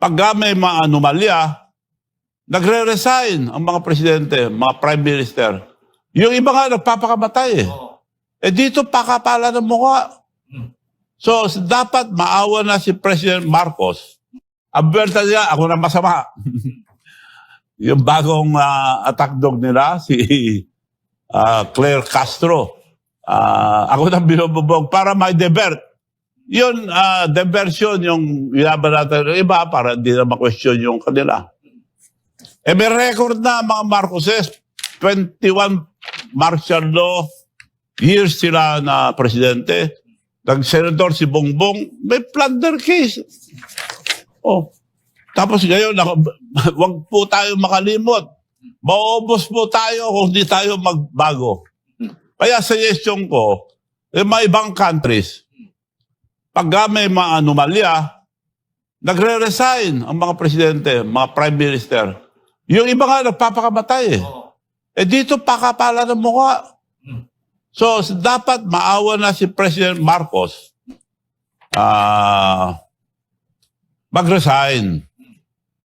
pagka may mga anomalya, nagre-resign ang mga presidente, mga prime minister. Yung iba nga nagpapakamatay eh. Eh dito pakapala ng mukha. So s- dapat maawa na si President Marcos. Ang berta niya, ako na masama. yung bagong ah, attack dog nila, si ah, Claire Castro. Ah, ako na binububog para may divert. Yun, ah, diversion yung ilaban natin iba para hindi na ma-question yung kanila. Eh may record na mga Marcoses, 21 martial law years sila na presidente. Nag-senador si Bongbong, may plunder case. Oh. Tapos ngayon, wag po tayo makalimot. Maubos po tayo kung di tayo magbago. Kaya suggestion ko, eh, mga ibang countries, pag may mga anomalya, nagre-resign ang mga presidente, mga prime minister. Yung iba nga nagpapakamatay eh. Eh dito pakapala ng mukha. So s- dapat maawa na si President Marcos ah mag-resign.